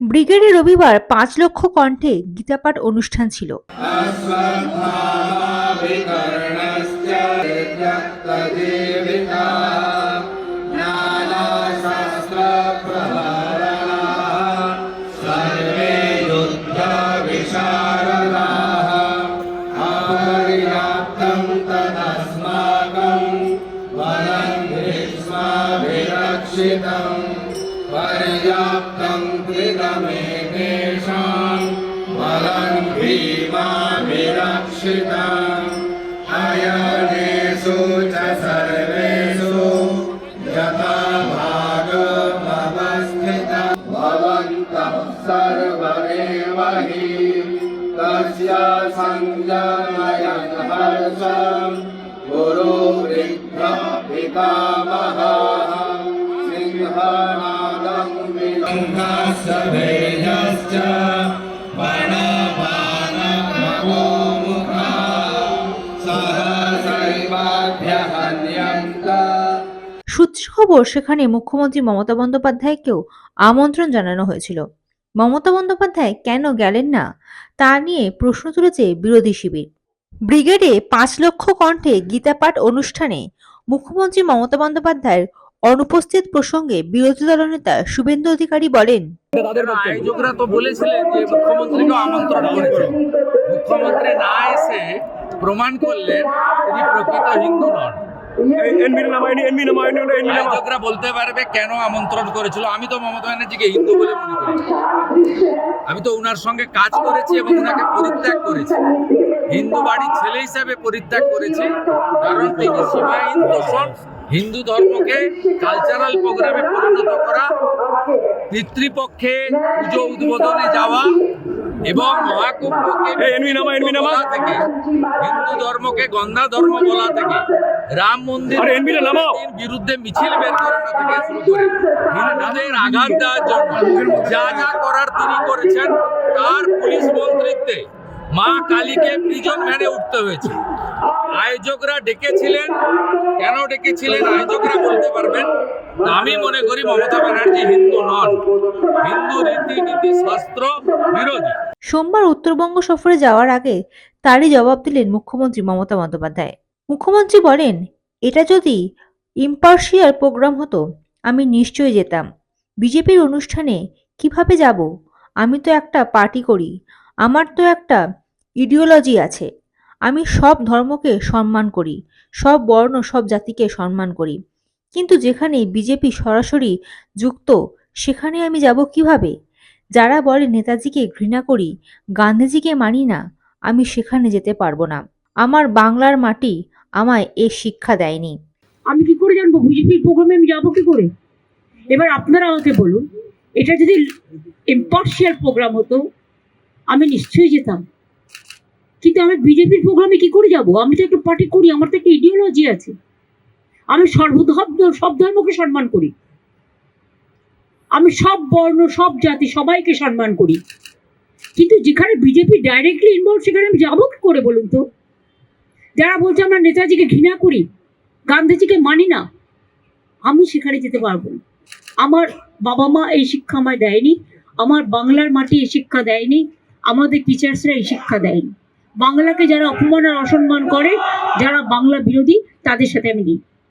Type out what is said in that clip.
ব্রিগেডে রবিবার পাঁচ লক্ষ কণ্ঠে গীতাপাঠ অনুষ্ঠান ছিল अश्वत्थामाभिकर्णश्च त्यक्तजीविता नानाशास्त्रप्रहाराः सर्वे युद्धविशारदाः अपर्याप्तं तदस्माकं वनं ग्रीष्माभिरक्षितम् पर्याप्तं कृतमेतेषां वनं भीमाभिरक्षितम् अयनेषु च सर्वेषु यथा भागमवस्थितं भवन्तः सर्वमेव हि तस्य सञ्जनयन् हर्षम् गुरु पितामहः सिंहनादं विलङ्घसभेयश्च সূত্র খবর সেখানে মুখ্যমন্ত্রী মমতা বন্দ্যোপাধ্যায়কেও আমন্ত্রণ জানানো হয়েছিল। মমতা বন্দ্যোপাধ্যায় কেন গেলেন না, তা নিয়ে প্রশ্ন তুলেছে বিরোধী শিবির। ব্রিগেডে পাঁচ লক্ষ কণ্ঠে গীতাপাঠ অনুষ্ঠানে মুখ্যমন্ত্রী মমতা বন্দ্যোপাধ্যায়ের অনুপস্থিত প্রসঙ্গে বিরোধী দলনেতা শুভেন্দু অধিকারী বলেন আয়োজকরা তো বলেছিলেন যে মুখ্যমন্ত্রীকে আমন্ত্রণ করেছে। মুখ্যমন্ত্রী না এসে প্রমাণ করলেন তিনি প্রকৃত হিন্দু নন। বলতে পারবে কেন আমন্ত্রণ করেছিল? আমি তো মমতা ব্যানার্জিকে হিন্দু বলে মনে করি। আমি তো উনার সঙ্গে কাজ করেছি এবং উনাকে পরিত্যাগ করেছি। হিন্দু বাড়ির ছেলে হিসাবে পরিত্যাগ করেছি। কারণ তিনি সীমাহীন দোষণ হিন্দু ধর্মকে কালচারাল প্রোগ্রামে পরিণত করা পিতৃপক্ষে পুজো উদ্বোধনে যাওয়া এবং মহাকুম্ভকে থেকে হিন্দু ধর্মকে গন্ধা ধর্ম বলা থেকে রাম মন্দির বিরুদ্ধে মিছিল বের করানো থেকে শুরু করে হিন্দুদের আঘাত দেওয়ার জন্য যা যা করার তিনি করেছেন তার পুলিশ মন্ত্রিত্বে মা কালীকে প্রিজন ভ্যানে উঠতে হয়েছে। আয়োজকরা ডেকেছিলেন। কেন ডেকেছিলেন? আয়োজকরা বলতে পারবেন, আমি মনে করি মমতা ব্যানার্জি হিন্দু নন। হিন্দু রীতিনীতি, শাস্ত্র বিরোধী। সোমবার উত্তরবঙ্গ সফরে যাওয়ার আগে তারই জবাব দিলেন মুখ্যমন্ত্রী মমতা বন্দ্যোপাধ্যায়। মুখ্যমন্ত্রী বলেন, এটা যদি ইম্পার্শিয়াল প্রোগ্রাম হতো, আমি নিশ্চয়ই যেতাম। বিজেপির অনুষ্ঠানে কীভাবে যাব? আমি তো একটা পার্টি করি। আমার তো একটা ইডিওলজি আছে। আমি সব ধর্মকে সম্মান করি, সব বর্ণ, সব জাতিকে সম্মান করি। কিন্তু যেখানে বিজেপি সরাসরি যুক্ত, সেখানে আমি যাব কীভাবে? যারা বলে নেতাজিকে ঘৃণা করি, গান্ধীজিকে মানি না, আমি সেখানে যেতে পারব না। আমার বাংলার মাটি আমায় এ শিক্ষা দেয়নি। আমি কি করে জানব? বিজেপির প্রোগ্রামে আমি যাব কি করে? এবার আপনারা আমাকে বলুন, এটা যদি ইম্পার্শিয়াল প্রোগ্রাম হতো আমি নিশ্চয়ই যেতাম। কিন্তু আমি বিজেপির প্রোগ্রামে কি করে যাব? আমি তো একটা পার্টি করি, আমার তো একটা ইডিওলজি আছে। আমি সর্বধর্ম, সব ধর্মকে সম্মান করি। আমি সব বর্ণ, সব জাতি, সবাইকে সম্মান করি। কিন্তু যেখানে বিজেপি ডাইরেক্টলি ইনভলভ সেখানে আমি যাব কি করে বলুন তো? যারা বলছে আমরা নেতাজিকে ঘৃণা করি, গান্ধীজিকে মানি না, আমি সেখানে যেতে পারব না। আমার বাবা মা এই শিক্ষা আমায় দেয়নি, আমার বাংলার মাটি এই শিক্ষা দেয়নি আমাদের টিচার্সরা এই শিক্ষা দেয়নি। বাংলাকে যারা অপমান আর অসম্মান করে, যারা বাংলা বিরোধী, তাদের সাথে আমি নেই।